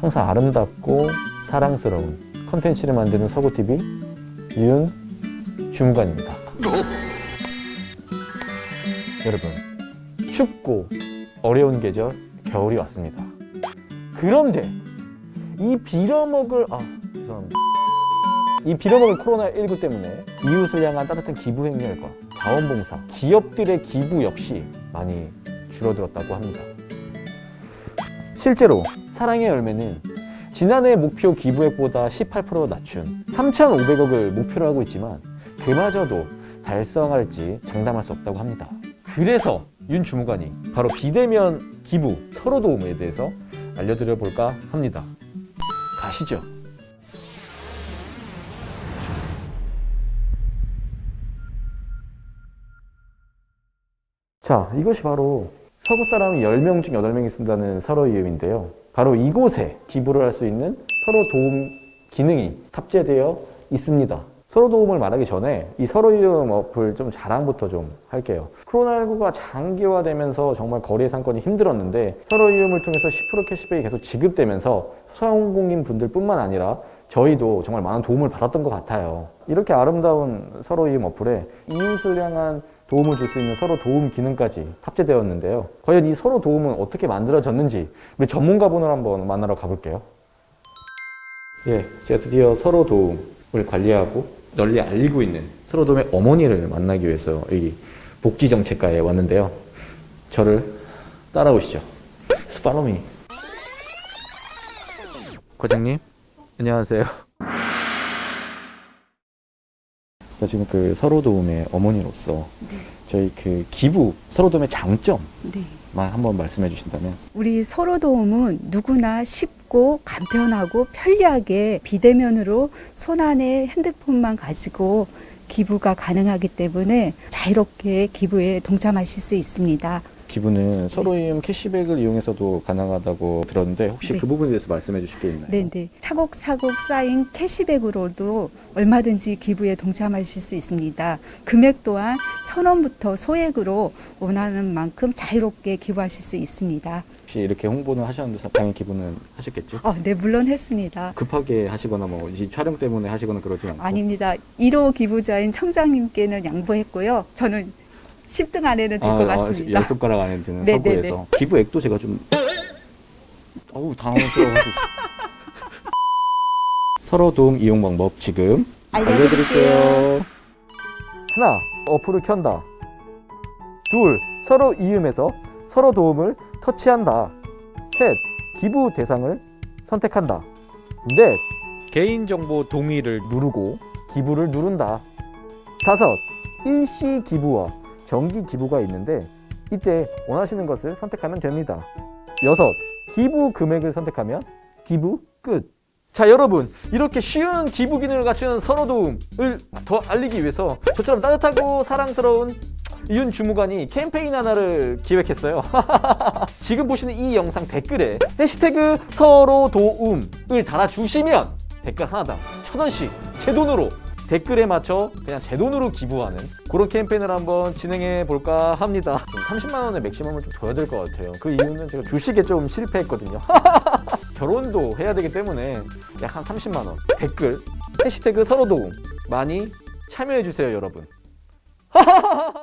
항상 아름답고 사랑스러운 컨텐츠를 만드는 서구TV 윤 주무관입니다. 여러분, 춥고 어려운 계절 겨울이 왔습니다. 그런데 이 빌어먹을 아 죄송합니다. 이 빌어먹을 코로나19 때문에 이웃을 향한 따뜻한 기부 행렬과 자원봉사, 기업들의 기부 역시 많이 줄어들었다고 합니다. 실제로 사랑의 열매는 지난해 목표 기부액보다 18% 낮춘 3,500억을 목표로 하고 있지만 그마저도 달성할지 장담할 수 없다고 합니다. 그래서 윤 주무관이 바로 비대면 기부 서로 도움에 대해서 알려드려 볼까 합니다. 가시죠. 자, 이것이 바로 서구 사람이 10명 중 8명이 쓴다는 서로 이음인데요. 바로 이곳에 기부를 할 수 있는 서로 도움 기능이 탑재되어 있습니다. 서로 도움을 말하기 전에 이 서로 이음 어플 좀 자랑부터 좀 할게요. 코로나19가 장기화되면서 정말 거래 상권이 힘들었는데 서로 이음을 통해서 10% 캐시백이 계속 지급되면서 소상공인 분들 뿐만 아니라 저희도 정말 많은 도움을 받았던 것 같아요. 이렇게 아름다운 서로 이음 어플에 이웃을 향한 도움을 줄 수 있는 서로 도움 기능까지 탑재되었는데요. 과연 이 서로 도움은 어떻게 만들어졌는지 우리 전문가분을 한번 만나러 가볼게요. 예, 제가 드디어 서로 도움을 관리하고 널리 알리고 있는 서로 도움의 어머니를 만나기 위해서 여기 복지정책과에 왔는데요. 저를 따라오시죠. 스파로미. 과장님, 안녕하세요. 저 지금 그 서로 도움의 어머니로서 저희 그 기부 서로 도움의 장점만 네. 한번 말씀해 주신다면 우리 서로 도움은 누구나 쉽고 간편하고 편리하게 비대면으로 손안에 핸드폰만 가지고 기부가 가능하기 때문에 자유롭게 기부에 동참하실 수 있습니다. 기부는 서로 이음 캐시백을 이용해서도 가능하다고 들었는데 혹시 네. 그 부분에 대해서 말씀해 주실 게 있나요? 네 네. 차곡차곡 쌓인 캐시백으로도 얼마든지 기부에 동참하실 수 있습니다. 금액 또한 천 원부터 소액으로 원하는 만큼 자유롭게 기부하실 수 있습니다. 혹시 이렇게 홍보는 하셨는데 당연히 기부는 하셨겠죠? 어, 네, 물론 했습니다. 급하게 하시거나 뭐 이 촬영 때문에 하시거나 그러진 않고 아닙니다. 1호 기부자인 청장님께는 양보했고요. 저는 10등 안에는 들것 아, 같습니다. 열 손가락 안에 드는 네, 서구에서 기부액도 제가 좀 어우 당황스러워가지고 서로 도움 이용 방법 지금 알려드릴게요. 하나 어플을 켠다. 둘 서로 이음에서 서로 도움을 터치한다. 셋 기부 대상을 선택한다. 넷 개인정보 동의를 누르고 기부를 누른다. 다섯 일시 기부와 정기 기부가 있는데 이때 원하시는 것을 선택하면 됩니다. 여섯 기부 금액을 선택하면 기부 끝. 자 여러분 이렇게 쉬운 기부 기능을 갖추는 서로 도움을 더 알리기 위해서 저처럼 따뜻하고 사랑스러운 이윤 주무관이 캠페인 하나를 기획했어요. 지금 보시는 이 영상 댓글에 해시태그 서로 도움을 달아주시면 댓글 하나당 천 원씩 제 돈으로 댓글에 맞춰 그냥 제 돈으로 기부하는 그런 캠페인을 한번 진행해 볼까 합니다. 좀 30만 원의 맥시멈을 좀 둬야 될 것 같아요. 그 이유는 제가 주식에 좀 실패했거든요. 결혼도 해야 되기 때문에 약 한 30만 원. 댓글 해시태그 서로 도움 많이 참여해 주세요, 여러분.